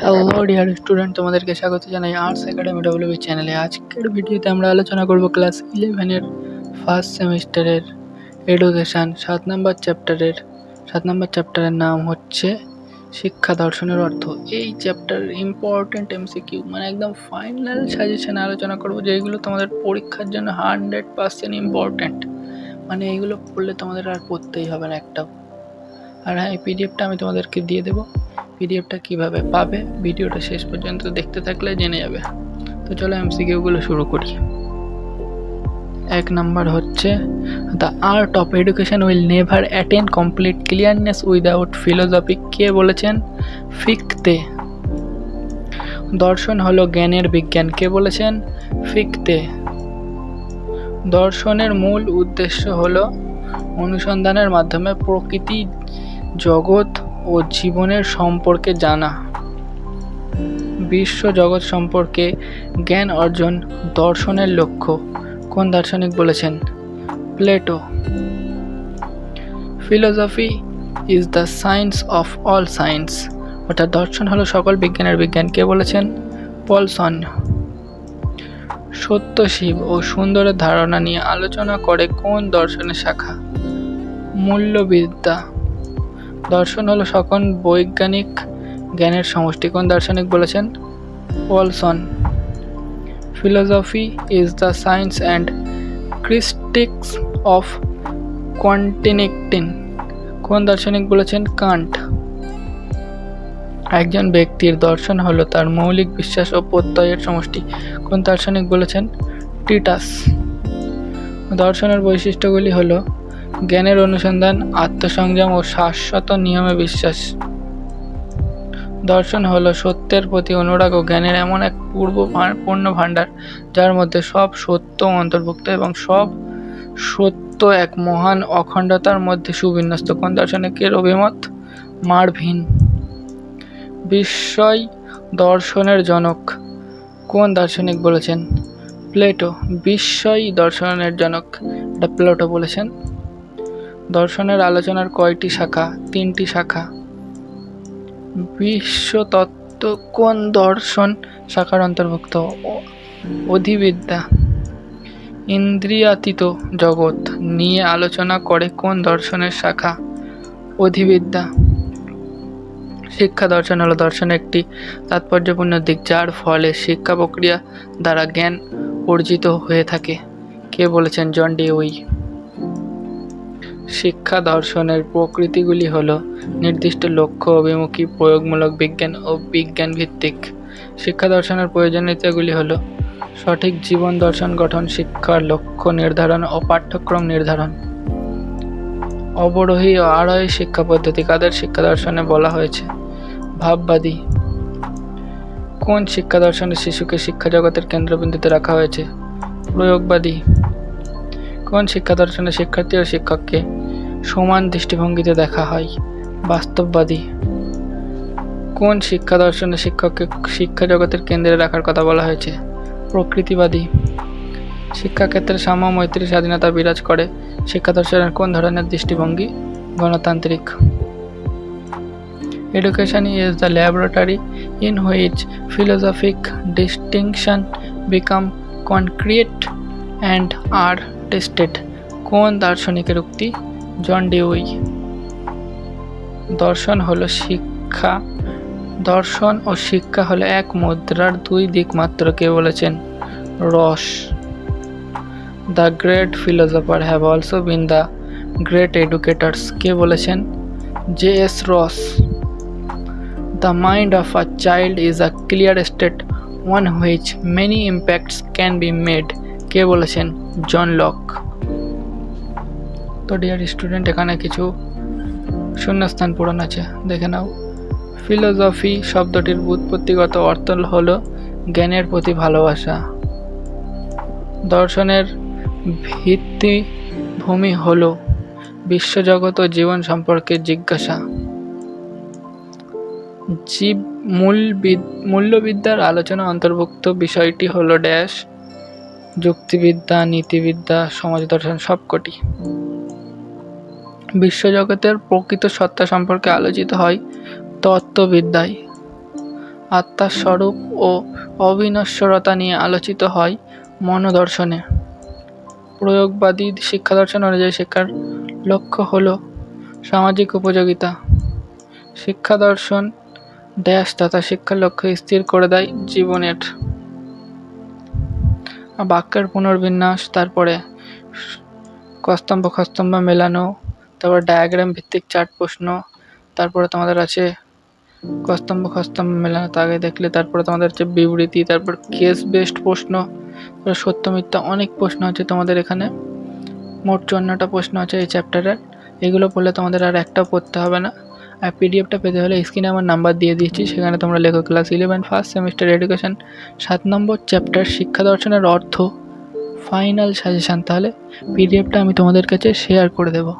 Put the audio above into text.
Hello dear student তোমাদেরকে স্বাগত জানাই আর্টস একাডেমি ডব্লিউবি চ্যানেলে আজকের ভিডিওতে আমরা আলোচনা করব ক্লাস ইলেভেনের ফার্স্ট সেমিস্টারের এডুকেশান সাত নম্বর চ্যাপ্টারের সাত নম্বর চ্যাপ্টারের নাম হচ্ছে শিক্ষা দর্শনের অর্থ। এই চ্যাপ্টার ইম্পর্টেন্ট এমসিকিউ মানে একদম ফাইনাল সাজেশনে আলোচনা করব যেগুলো তোমাদের পরীক্ষার জন্য হান্ড্রেড পার্সেন্ট ইম্পর্ট্যান্ট মানে এইগুলো পড়লে তোমাদের আর পড়তেই হবে না একটাও। আর হ্যাঁ এই পিডিএফটা আমি তোমাদেরকে দিয়ে দেবো। পিডিএফটা কীভাবে পাবে, ভিডিওটা শেষ পর্যন্ত দেখতে থাকলে জেনে যাবে। তো চলো এমসিকিউগুলো শুরু করি। এক নাম্বার হচ্ছে the art of education will never attain complete clearness without philosophy কে বলেছেন? ফিকতে। দর্শন হলো জ্ঞানের বিজ্ঞান। কে বলেছেন? ফিকতে। দর্শনের মূল উদ্দেশ্য হলো অনুসন্ধানের মাধ্যমে প্রকৃতি জগৎ ও জীবনের সম্পর্কে জানা। বিশ্ব জগৎ সম্পর্কে জ্ঞান অর্জন দর্শনের লক্ষ্য, কোন দার্শনিক বলেছেন? Plato. Philosophy is the science of all science, অর্থাৎ দর্শন হলো সকল বিজ্ঞানের বিজ্ঞান। কে বলেছেন? পলসন। সত্য শিব ও সুন্দরের ধারণা নিয়ে আলোচনা করে কোন দর্শনের শাখা? মূল্যবিদ্যা। দর্শন হলো সকল বৈজ্ঞানিক জ্ঞানের সমষ্টি। কোন দার্শনিক বলেছেন? ওয়ালসন। Philosophy is the science and critics of কোয়ান্টিনিকটিন। কোন দার্শনিক বলেছেন? কান্ট। একজন ব্যক্তির দর্শন হলো তার মৌলিক বিশ্বাস ও প্রত্যয়ের সমষ্টি। কোন দার্শনিক বলেছেন? টিটাস। দর্শনের বৈশিষ্ট্যগুলি হলো জ্ঞানের অনুসন্ধান, আত্মসংযম ও শাশ্বত নিয়মে বিশ্বাস। দর্শন হলো সত্যের প্রতি অনুরাগ ও জ্ঞানের এমন এক পূর্ব পূর্ণ ভাণ্ডার, যার মধ্যে সব সত্য অন্তর্ভুক্ত এবং সব সত্য এক মহান অখণ্ডতার মধ্যে সুবিন্যস্ত। কোন দার্শনিকের অভিমত? মার্ভিন বিস্ময় দর্শনের জনক। কোন দার্শনিক বলেছেন? প্লেটো। বিস্ময় দর্শনের জনক। এটা প্লেটো বলেছেন। দর্শনের আলোচনার কয়টি শাখা? তিনটি শাখা। বিশ্বতত্ত্ব কোন দর্শন শাখার অন্তর্ভুক্ত। অধিবিদ্যা। ইন্দ্রিয়াতীত জগৎ নিয়ে আলোচনা করে কোন দর্শনের শাখা? অধিবিদ্যা। শিক্ষা দর্শন হলো দর্শনের একটি তাৎপর্যপূর্ণ দিক, যার ফলে শিক্ষা প্রক্রিয়া দ্বারা জ্ঞান অর্জিত হয়ে থাকে। কে বলেছেন? জন ডিউই শিক্ষা দর্শনের প্রকৃতিগুলি হল নির্দিষ্ট লক্ষ্য, অভিমুখী, প্রয়োগমূলক বিজ্ঞান ও বিজ্ঞান ভিত্তিক শিক্ষা দর্শনের প্রয়োজনীয়তাগুলি হল সঠিক জীবন দর্শন গঠন শিক্ষার লক্ষ্য নির্ধারণ ও পাঠ্যক্রম নির্ধারণ। অবরোহী ও আরোহী শিক্ষা পদ্ধতি কাদের শিক্ষা দর্শনে বলা হয়েছে? ভাববাদী। কোন শিক্ষা দর্শনে শিশুকে শিক্ষা জগতের কেন্দ্রবিন্দুতে রাখা হয়েছে? প্রয়োগবাদী। কোন শিক্ষা দর্শনে শিক্ষার্থী ও শিক্ষককে সমান দৃষ্টিভঙ্গিতে দেখা হয়। বাস্তববাদী। কোন শিক্ষা দর্শনে শিক্ষককে শিক্ষা জগতের কেন্দ্রে রাখার কথা বলা হয়েছে? প্রকৃতিবাদী। শিক্ষাক্ষেত্রে সাম্য মৈত্রী স্বাধীনতা বিরাজ করে। শিক্ষা দর্শনের কোন ধরনের দৃষ্টিভঙ্গি? গণতান্ত্রিক। Education is the laboratory in which philosophic distinction become concrete and are tested কোন দার্শনিকের উক্তি? John Dewey. দর্শন হলো শিক্ষা। দর্শন ও শিক্ষা হলো এক মুদ্রার দুই দিক মাত্র কে বলেছেন Ross. The great philosopher have also been the great educators কে বলেছেন J S Ross. The mind of a child is a clear state, one which many impacts can be made কে বলেছেন জন লক। তো dear student এখানে কিছু শূন্যস্থান পূরণ আছে। দেখে নাও। Philosophy শব্দটির উৎপত্তিগত অর্থ হল জ্ঞানের প্রতি ভালোবাসা। দর্শনের ভিত্তিভূমি হল বিশ্বজগৎ ও জীবন সম্পর্কে জিজ্ঞাসা। জীব, মূল মূল্যবিদ্যার আলোচনা অন্তর্ভুক্ত বিষয়টি হলো ড্যাশ যুক্তিবিদ্যা, নীতিবিদ্যা, সমাজ দর্শন সবকটি। বিশ্বজগতের প্রকৃত সত্তা সম্পর্কে আলোচিত হয় তত্ত্ববিদ্যায়। আত্মার স্বরূপ ও অবিনশ্বরতা নিয়ে আলোচিত হয় মনোদর্শনে। প্রয়োগবাদী শিক্ষা দর্শন অনুযায়ী শিক্ষার লক্ষ্য হল সামাজিক উপযোগিতা। শিক্ষা দর্শন ড্যাশ তথা শিক্ষার লক্ষ্য স্থির করে দেয় জীবনের বাক্যের পুনর্বিন্যাস, তারপরে কস্তম্ভ খস্তম্ভ মেলানো, তারপর ডায়াগ্রাম ভিত্তিক চার্ট প্রশ্ন, তারপরে তোমাদের আছে কস্তম্ভ খস্তম্ভ মেলানো, তা আগে দেখলে, তারপরে তোমাদের হচ্ছে বিবৃতি, তারপর কেস বেসড প্রশ্ন সত্য মিথ্যা অনেক প্রশ্ন আছে তোমাদের এখানে। মোট চুয়ান্নটা প্রশ্ন আছে এই চ্যাপ্টারের এগুলো পড়লে তোমাদের আর একটাও পড়তে হবে না। পিডিএফটা পেতে হলে স্ক্রিনে আমার নাম্বার দিয়ে দিচ্ছি। সেখানে তোমরা লেখো class eleven first semester education সাত নম্বর চ্যাপ্টার শিক্ষা দর্শনের অর্থ ফাইনাল সাজেশান তাহলে পিডিএফটা আমি তোমাদের কাছে শেয়ার করে দেবো।